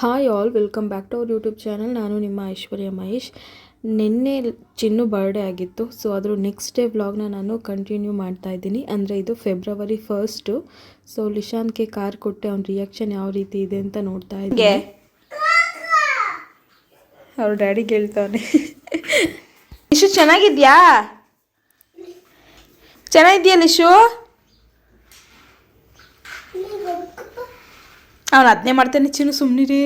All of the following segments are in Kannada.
Hi all welcome back to our YouTube channel ನಾನು ನಿಮ್ಮ ಐಶ್ವರ್ಯ ಮಹೇಶ್. ನಿನ್ನೆ ಚಿನ್ನು ಬರ್ಡೇ ಆಗಿತ್ತು ಸೊ ಅದರ ನೆಕ್ಸ್ಟ್ ಡೇ ವ್ಲಾಗ್ನ ನಾನು ಕಂಟಿನ್ಯೂ ಮಾಡ್ತಾ ಇದ್ದೀನಿ. ಅಂದರೆ ಇದು ಫೆಬ್ರವರಿ ಫಸ್ಟು ಸೊ ಲಿಶಾನ್ಗೆ ಕಾರ್ ಕೊಟ್ಟೆ ಅವ್ನ ರಿಯಾಕ್ಷನ್ ಯಾವ ರೀತಿ ಇದೆ ಅಂತ ನೋಡ್ತಾ ಇದ್ದೆ ಅವ್ರ ಡ್ಯಾಡಿ ಹೇಳ್ತಾನೆ ನಿಶು ಚೆನ್ನಾಗಿದ್ಯಾ? ಚೆನ್ನಾಗಿದ್ಯಾ ಲಿಶು? ಅವನು ಅದನ್ನೇ ಮಾಡ್ತಾನೆ ಚಿನ್ನು ಸುಮ್ಮನಿರಿ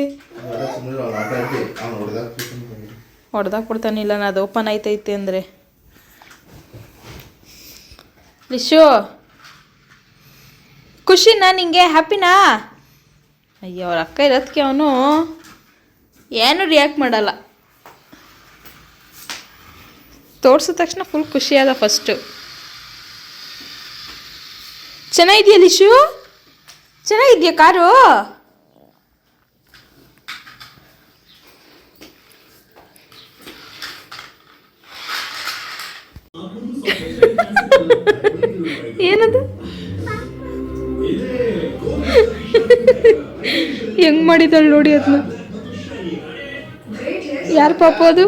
ಹೊಡೆದಾಗ ಕೊಡ್ತಾನೆ ಇಲ್ಲ ಅದು ಓಪನ್ ಆಯ್ತೈತೆ ಅಂದರೆ. ರಿಶು ಖುಷಿನಾ ನಿಂಗೆ? ಹ್ಯಾಪಿನಾ? ಅಯ್ಯೋ ಅವ್ರ ಅಕ್ಕ ಇರೋದಕ್ಕೆ ಅವನು ಏನು ರಿಯಾಕ್ಟ್ ಮಾಡಲ್ಲ. ತೋರಿಸಿದ ತಕ್ಷಣ ಫುಲ್ ಖುಷಿಯಾದ ಫಸ್ಟು ಚೆನ್ನಾಗಿದೆಯಾ ಲಿಶು? ಚೆನ್ನಾಗಿದ್ಯಾ ಕಾರು? ಏನದು? ಹೆಂಗ್ ಮಾಡಿದಳು ನೋಡಿ ಅದನ್ನ ಯಾರು ಪಾಪ ಅದು?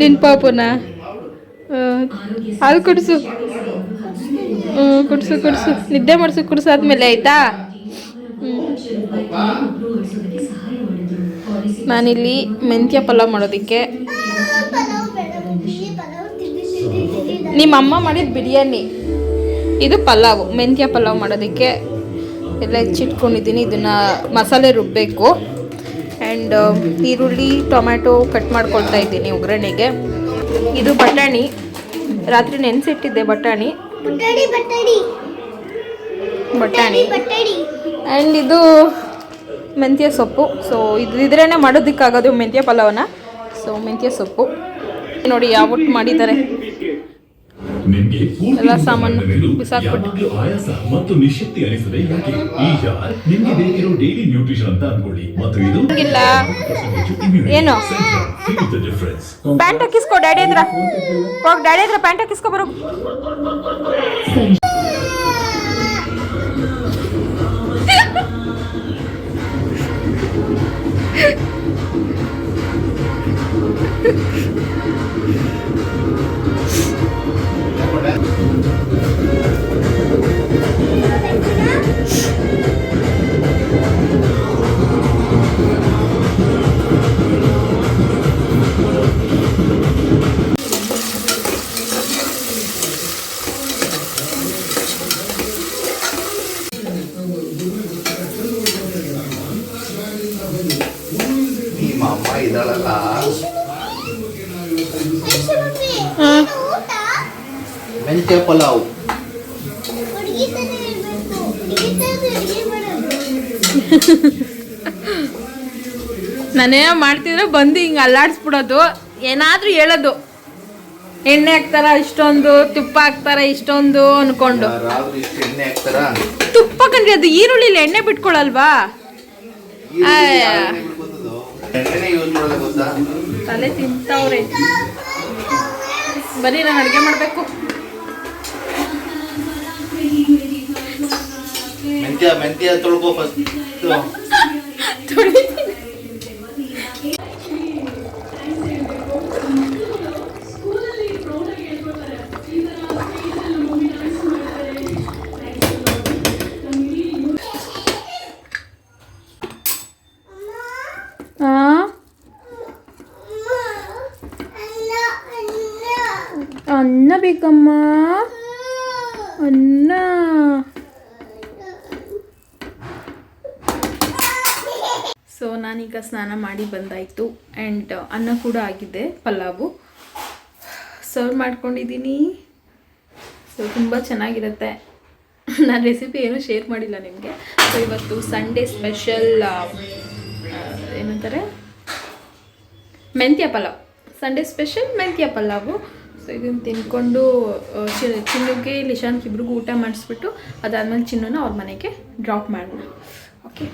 ನಿನ್ನ ಪಾಪನ? ಹಾಲು ಕುಡಿಸು. ಹ್ಞೂ, ಕುಡ್ಸು, ಕುಡಿಸು. ನಿದ್ದೆ ಮಾಡಿಸು ಕುಡಿಸಾದ್ಮೇಲೆ ಆಯ್ತಾ? ನಾನಿಲ್ಲಿ ಮೆಂತ್ಯ ಪಲಾವ್ ಮಾಡೋದಕ್ಕೆ. ನಿಮ್ಮ ಅಮ್ಮ ಮಾಡಿದ ಬಿರಿಯಾನಿ. ಇದು ಪಲಾವ್, ಮೆಂತ್ಯ ಪಲಾವ್ ಮಾಡೋದಕ್ಕೆ. ಎಲ್ಲ ಹೆಚ್ಚಿಟ್ಕೊಂಡಿದ್ದೀನಿ, ಇದನ್ನು ಮಸಾಲೆ ರುಬ್ಬಬೇಕು ಆ್ಯಂಡ್ ಈರುಳ್ಳಿ, ಟೊಮ್ಯಾಟೊ ಕಟ್ ಮಾಡ್ಕೊಳ್ತಾ ಇದ್ದೀನಿ ಒಗ್ಗರಣೆಗೆ ಇದು ಬಟಾಣಿ. ರಾತ್ರಿ ನೆನೆಸಿಟ್ಟಿದ್ದೆ ಬಟಾಣಿ. ಬಟಾಣಿ ಆ್ಯಂಡ್ ಇದು ಮೆಂತ್ಯ ಸೊಪ್ಪು. ಸೊ ಇದು ಇದ್ರೇ ಮಾಡೋದಕ್ಕಾಗೋದು ಮೆಂತ್ಯ ಪಲಾವನ್ನ ಸೊ ಮೆಂತ್ಯ ಸೊಪ್ಪು. ನೋಡಿ ಯಾವತ್ತು ಮಾಡಿದ್ದಾರೆ. ನಿಮ್ಗೆ ಎಲ್ಲ ಸಾಮಾನು ಬಿಸಾಕ್ಬಿಟ್ಟು. ಯಾವಾಗ್ಲೂ ಆಯಾಸ ಮತ್ತು ನಿಶಕ್ತಿ ಅನಿಸದೆ ಯಾಕೆ? ಈ ಜಾರ್ ನಿಮ್ಗೆ ಬೇಕಿರೋ ಡೈಲಿ ನ್ಯೂಟ್ರಿಷನ್ ಅಂತ ಅನ್ಕೊಳ್ಳಿ ಮತ್ತು ಇದು ಇಲ್ಲ ಏನು? ಪ್ಯಾಂಟ್ ಹಾಕಿಸ್ಕೋ ಡ್ಯಾಡಿ ಹತ್ರ. ಹೋಗ್ ಡ್ಯಾಡಿ ಹತ್ರ ಪ್ಯಾಂಟ್ ಹಾಕಿಸ್ಕೋ ಬರೋ. ನಿಮ್ಮ ¿Te acordás? ಮೆಂತ್ಯ ಪಲಾವ್ ನಾನೇನೋ ಮಾಡ್ತಿದ್ರೆ ಬಂದು ಹಿಂಗೆ ಅಲ್ಲಾಡಿಸ್ಬಿಡೋದು. ಏನಾದರೂ ಹೇಳೋದು. ಎಣ್ಣೆ ಹಾಕ್ತಾರ ಇಷ್ಟೊಂದು ತುಪ್ಪ ಹಾಕ್ತಾರ ಇಷ್ಟೊಂದು ಅನ್ಕೊಂಡು. ಎಣ್ಣೆ ಹಾಕ್ತಾರ? ತುಪ್ಪ ಕಂಡ್ರಿ ಅದು ಈರುಳ್ಳಿಲಿ ಎಣ್ಣೆ ಬಿಟ್ಕೊಳಲ್ವಾ? ತಲೆ ತಿಂತವ್ರೆ. ಬರೀ ನಾನು ಅಡುಗೆ ಮಾಡಬೇಕು. ಮೆಂತ್ಯ ಮೆಂತ್ಯ ತೊಳ್ಕೊ ಫಸ್ಟ್ ಅನ್ನ ಅನ್ನ ಅನ್ನ ಬೇಕಮ್ಮ ಅನ್ನ ಸೊ ನಾನೀಗ ಸ್ನಾನ ಮಾಡಿ ಬಂದಾಯಿತು. ಆ್ಯಂಡ್ ಅನ್ನ ಕೂಡ ಆಗಿದೆ ಪಲಾವು. ಸರ್ವ್ ಮಾಡ್ಕೊಂಡಿದ್ದೀನಿ. ಸೊ ತುಂಬ ಚೆನ್ನಾಗಿರುತ್ತೆ. ನಾನು ರೆಸಿಪಿ ಏನೂ ಶೇರ್ ಮಾಡಿಲ್ಲ ನಿಮಗೆ. ಸೊ ಇವತ್ತು ಸಂಡೇ ಸ್ಪೆಷಲ್ ಏನಂತಾರೆ? ಮೆಂತ್ಯ ಪಲಾವ್. ಸಂಡೇ ಸ್ಪೆಷಲ್ ಮೆಂತ್ಯ ಪಲಾವು. ಸೊ ಇದನ್ನು ತಿನ್ಕೊಂಡು ಚಿನ್ನುಗೆ ಲಿಶಾನ್ಗೆ ಇಬ್ರಿಗೂ ಊಟ ಮಾಡಿಸ್ಬಿಟ್ಟು ಅದಾದಮೇಲೆ ಚಿನ್ನನ ಅವ್ರ ಮನೆಗೆ ಡ್ರಾಪ್ ಮಾಡೋಣ. ಓಕೆ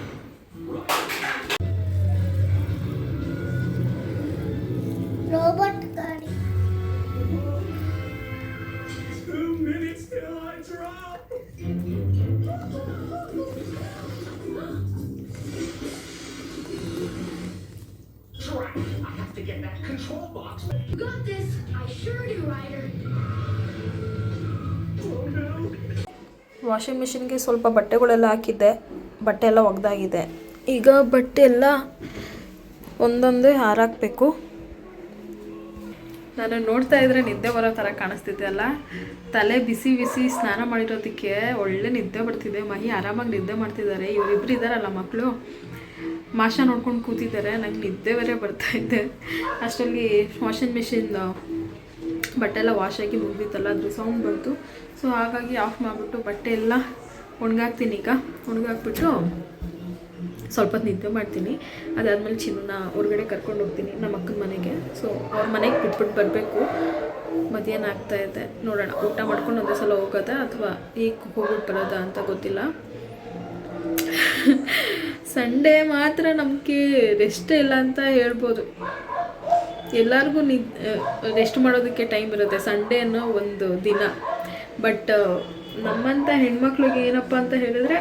ರೋಬೋಟ್ ಗಾಡಿ. ವಾಷಿಂಗ್ ಮಿಷಿನ್ಗೆ ಸ್ವಲ್ಪ ಬಟ್ಟೆಗಳೆಲ್ಲ ಹಾಕಿದ್ದೆ. ಬಟ್ಟೆ ಎಲ್ಲ ಒಗ್ದಾಗಿದೆ. ಈಗ ಬಟ್ಟೆ ಎಲ್ಲ ಒಂದೊಂದೇ ಹಾರಾಕಬೇಕು. ನಾನು ನೋಡ್ತಾ ಇದ್ರೆ ನಿದ್ದೆ ಬರೋ ಥರ ಕಾಣಿಸ್ತಿದ್ದೆ ಅಲ್ಲ? ತಲೆ ಬಿಸಿ ಬಿಸಿ ಸ್ನಾನ ಮಾಡಿರೋದಕ್ಕೆ ಒಳ್ಳೆ ನಿದ್ದೆ ಬರ್ತಿದೆ. ಮಹಿ ಆರಾಮಾಗಿ ನಿದ್ದೆ ಮಾಡ್ತಿದ್ದಾರೆ. ಇವರಿಬ್ಬರು ಇದ್ದಾರಲ್ಲ ಮಕ್ಕಳು ಮಾಷ ನೋಡ್ಕೊಂಡು ಕೂತಿದ್ದಾರೆ. ನಂಗೆ ನಿದ್ದೆ ಬೇರೆ ಬರ್ತಾ ಇದೆ. ಅಷ್ಟರಲ್ಲಿ ವಾಷಿಂಗ್ ಮೆಷಿನ್ ಬಟ್ಟೆ ಎಲ್ಲ ವಾಶ್ ಆಗಿ ಮುಗಿದಿತ್ತಲ್ಲ ಅದ್ರ ಸೌಂಡ್ ಬಂತು. ಸೊ ಹಾಗಾಗಿ ಆಫ್ ಮಾಡಿಬಿಟ್ಟು ಬಟ್ಟೆ ಎಲ್ಲ ಒಣಗಾಕ್ತೀನಿ ಈಗ. ಒಣಗಾಕ್ಬಿಟ್ಟು ಸ್ವಲ್ಪ ನಿದ್ದೆ ಮಾಡ್ತೀನಿ. ಅದಾದಮೇಲೆ ಚಿನ್ನ ಹೊರಗಡೆ ಕರ್ಕೊಂಡು ಹೋಗ್ತೀನಿ ನಮ್ಮ ಅಕ್ಕನ ಮನೆಗೆ. ಸೊ ಅವ್ರ ಮನೆಗೆ ಬಿಟ್ಬಿಟ್ಟು ಬರಬೇಕು. ಮಧ್ಯಾಹ್ನ ಆಗ್ತಾ ಇದೆ. ನೋಡೋಣ, ಊಟ ಮಾಡ್ಕೊಂಡು ಒಂದೇ ಸಲ ಹೋಗೋದಾ ಅಥವಾ ಈಗ ಹೋಗ್ಬಿಟ್ಟು ಬರೋದಾ ಅಂತ ಗೊತ್ತಿಲ್ಲ. ಸಂಡೇ ಮಾತ್ರ ನಮಗೆ ರೆಸ್ಟ್ ಇಲ್ಲ ಅಂತ ಹೇಳ್ಬೋದು. ಎಲ್ಲರಿಗೂ ನಿ ರೆಸ್ಟ್ ಮಾಡೋದಕ್ಕೆ ಟೈಮ್ ಇರುತ್ತೆ. ಸಂಡೇ ಅನ್ನೋ ಒಂದು ದಿನ. ಬಟ್ ನಮ್ಮಂಥ ಹೆಣ್ಮಕ್ಳಿಗೆ ಏನಪ್ಪ ಅಂತ ಹೇಳಿದ್ರೆ,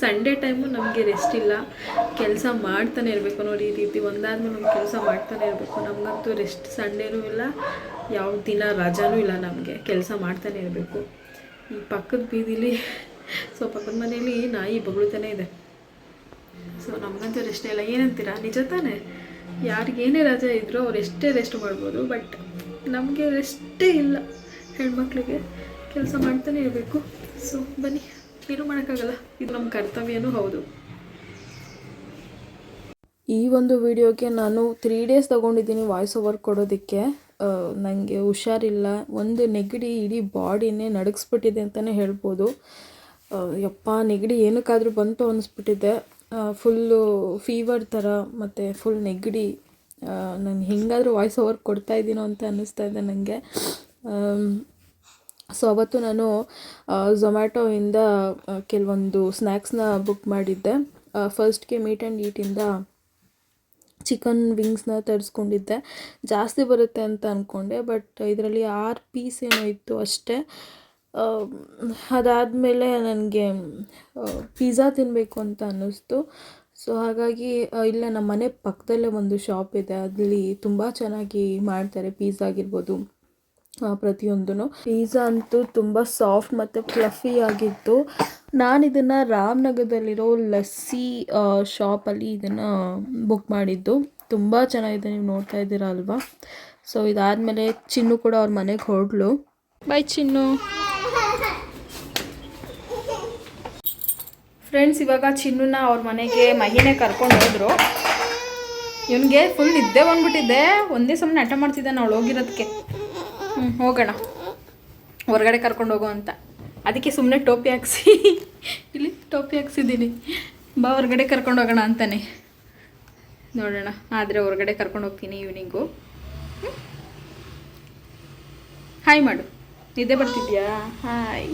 ಸಂಡೇ ಟೈಮು ನಮಗೆ ರೆಸ್ಟ್ ಇಲ್ಲ. ಕೆಲಸ ಮಾಡ್ತಾನೆ ಇರಬೇಕು ನೋಡಿ ಈ ರೀತಿ, ಒಂದಾದ್ಮೇಲೆ ನಮ್ಮ ಕೆಲಸ ಮಾಡ್ತಾನೆ ಇರಬೇಕು. ನಮಗಂತೂ ರೆಸ್ಟ್ ಸಂಡೇನೂ ಇಲ್ಲ, ಯಾವ ದಿನ ರಜಾನೂ ಇಲ್ಲ ನಮಗೆ. ಕೆಲಸ ಮಾಡ್ತಾನೆ ಇರಬೇಕು. ಈ ಪಕ್ಕದ ಬೀದಿಲಿ, ಸೊ ಪಕ್ಕದ ಮನೇಲಿ ನಾಯಿ ಬಗಳುತ್ತಾನೆ ಇದೆ. ಸೊ ನಮಗಂತೂ ರೆಸ್ಟ್ ಇಲ್ಲ ಏನಂತೀರಾ? ನಿಜ ತಾನೇ? ಯಾರಿಗೇನೇ ರಜೆ ಇದ್ರೂ ಅವ್ರು ಎಷ್ಟೇ ರೆಸ್ಟ್ ಮಾಡ್ಬೋದು ಬಟ್ ನಮಗೆ ರೆಸ್ಟೇ ಇಲ್ಲ. ಹೆಣ್ಮಕ್ಳಿಗೆ ಕೆಲಸ ಮಾಡ್ತಾನೆ ಇರಬೇಕು. ಸೊ ಬನ್ನಿ. ಏನು ಮಾಡೋಕ್ಕಾಗಲ್ಲ. ಇದು ನಮ್ಮ ಕರ್ತವ್ಯನೂ ಹೌದು. ಈ ಒಂದು ವಿಡಿಯೋಗೆ ನಾನು ತ್ರೀ ಡೇಸ್ ತೊಗೊಂಡಿದ್ದೀನಿ ವಾಯ್ಸ್ ಓವರ್ ಕೊಡೋದಕ್ಕೆ. ನನಗೆ ಹುಷಾರಿಲ್ಲ. ಒಂದು ನೆಗಡಿ ಇಡೀ ಬಾಡಿನೇ ನಡಗಿಸ್ಬಿಟ್ಟಿದೆ ಅಂತಲೇ ಹೇಳ್ಬೋದು. ಯಪ್ಪ, ನೆಗಡಿ ಏನಕ್ಕಾದರೂ ಬಂತು ಅನ್ನಿಸ್ಬಿಟ್ಟಿದೆ ಫುಲ್ಲು ಫೀವರ್ ಥರ ಮತ್ತು ಫುಲ್ ನೆಗಡಿ. ನಾನು ಹೆಂಗಾದರೂ ವಾಯ್ಸ್ ಓವರ್ ಕೊಡ್ತಾ ಇದ್ದೀನೋ ಅಂತ ಅನ್ನಿಸ್ತಾ ಇದೆ ನನಗೆ ಸೊ ಅವತ್ತು ನಾನು ಝೊಮ್ಯಾಟೊಯಿಂದ ಕೆಲವೊಂದು ಸ್ನ್ಯಾಕ್ಸ್ನ ಬುಕ್ ಮಾಡಿದ್ದೆ. ಫಸ್ಟ್ಗೆ ಮೀಟ್ ಆ್ಯಂಡ್ ಈಟಿಂದ ಚಿಕನ್ ವಿಂಗ್ಸ್ನ ತರಿಸ್ಕೊಂಡಿದ್ದೆ. ಜಾಸ್ತಿ ಬರುತ್ತೆ ಅಂತ ಅಂದ್ಕೊಂಡೆ ಬಟ್ ಇದರಲ್ಲಿ ಆರು ಪೀಸ್ ಏನೋ ಇತ್ತು ಅಷ್ಟೇ. ಅದಾದಮೇಲೆ ನನಗೆ ಪಿಜ್ಜಾ ತಿನ್ನಬೇಕು ಅಂತ ಅನ್ನಿಸ್ತು. ಸೊ ಹಾಗಾಗಿ ಇಲ್ಲ ನಮ್ಮ ಮನೆ ಪಕ್ಕದಲ್ಲೇ ಒಂದು ಶಾಪ್ ಇದೆ. ಅಲ್ಲಿ ತುಂಬ ಚೆನ್ನಾಗಿ ಮಾಡ್ತಾರೆ ಪಿಜ್ಜಾ ಆಗಿರ್ಬೋದು ಪ್ರತಿಯೊಂದೂ ಪಿಝಾ ಅಂತೂ ತುಂಬ ಸಾಫ್ಟ್ ಮತ್ತು ಫ್ಲಫಿ ಆಗಿತ್ತು. ನಾನು ಇದನ್ನು ರಾಮನಗರದಲ್ಲಿರೋ ಲಸ್ಸಿ ಶಾಪಲ್ಲಿ ಇದನ್ನು ಬುಕ್ ಮಾಡಿದ್ದು. ತುಂಬ ಚೆನ್ನಾಗಿದೆ, ನೀವು ನೋಡ್ತಾ ಇದ್ದೀರಾ ಅಲ್ವಾ? ಸೊ ಇದಾದಮೇಲೆ ಚಿನ್ನು ಕೂಡ ಅವ್ರ ಮನೆಗೆ ಹೊರಡ್ಲು ಬಾಯ್ ಚಿನ್ನು. ಫ್ರೆಂಡ್ಸ್ ಇವಾಗ ಚಿನ್ನುನ ಅವ್ರ ಮನೆಗೆ ಮಹಿನೇ ಕರ್ಕೊಂಡು ಹೋದ್ರು. ಇವನಿಗೆ ಫುಲ್ ನಿದ್ದೆ ಬಂದ್ಬಿಟ್ಟಿದ್ದೆ ಒಂದೇ ಸಮನೆ ಅಟ ಮಾಡ್ತಿದ್ದೆ ಅವಳು ಹೋಗಿರೋದಕ್ಕೆ ಹ್ಞೂ ಹೋಗೋಣ. ಹೊರಗಡೆ ಕರ್ಕೊಂಡು ಹೋಗು ಅಂತ. ಅದಕ್ಕೆ ಸುಮ್ಮನೆ ಟೋಪಿ ಹಾಕ್ಸಿ. ಇಲ್ಲಿ ಟೋಪಿ ಹಾಕ್ಸಿದ್ದೀನಿ. ಬಾ, ಹೊರಗಡೆ ಕರ್ಕೊಂಡು ಹೋಗೋಣ ಅಂತಾನೆ. ನೋಡೋಣ. ಆದರೆ ಹೊರಗಡೆ ಕರ್ಕೊಂಡು ಹೋಗ್ತೀನಿ ಈವ್ನಿಂಗು ಹಾಯ್ ಮಾಡು. ನಿದ್ದೆ ಬರ್ತಿದ್ಯಾ? Hi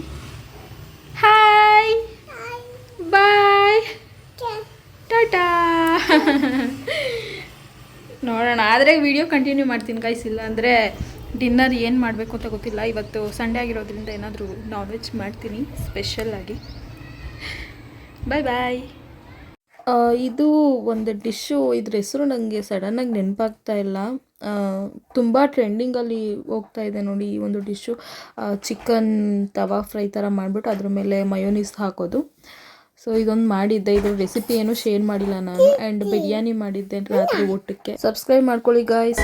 bye. ಟಾಟಾ. ನೋಡೋಣ ಆದರೆ ವಿಡಿಯೋ ಕಂಟಿನ್ಯೂ ಮಾಡ್ತೀನಿ ಗೈಸ್ ಇಲ್ಲ ಅಂದರೆ ಡಿನ್ನರ್ ಏನು ಮಾಡಬೇಕು ಅಂತ ಗೊತ್ತಿಲ್ಲ. ಇವತ್ತು ಸಂಡೇ ಆಗಿರೋದ್ರಿಂದ ಏನಾದರೂ ನಾನ್ ವೆಜ್ ಮಾಡ್ತೀನಿ ಸ್ಪೆಷಲ್ಲಾಗಿ ಬಾಯ್ ಬಾಯ್ ಇದು ಒಂದು ಡಿಶ್ಶು ಇದ್ರ ಹೆಸರು ನನಗೆ ಸಡನ್ನಾಗಿ ನೆನಪಾಗ್ತಾ ಇಲ್ಲ. ತುಂಬ ಟ್ರೆಂಡಿಂಗಲ್ಲಿ ಹೋಗ್ತಾ ಇದೆ ನೋಡಿ ಈ ಒಂದು ಡಿಶ್ಶು ಚಿಕನ್ ತವಾ ಫ್ರೈ ಥರ ಮಾಡಿಬಿಟ್ಟು ಅದ್ರ ಮೇಲೆ ಮಯೋನೀಸ್ ಹಾಕೋದು. ಸೊ ಇದೊಂದು ಮಾಡಿದ್ದೆ. ಇದ್ರ ರೆಸಿಪಿ ಏನು ಶೇರ್ ಮಾಡಿಲ್ಲ ನಾನು. ಅಂಡ್ ಬಿರಿಯಾನಿ ಮಾಡಿದ್ದೆ ರಾತ್ರಿ ಊಟಕ್ಕೆ. ಸಬ್ಸ್ಕ್ರೈಬ್ ಮಾಡ್ಕೊಳ್ಳಿ ಗಾಯ್ಸ್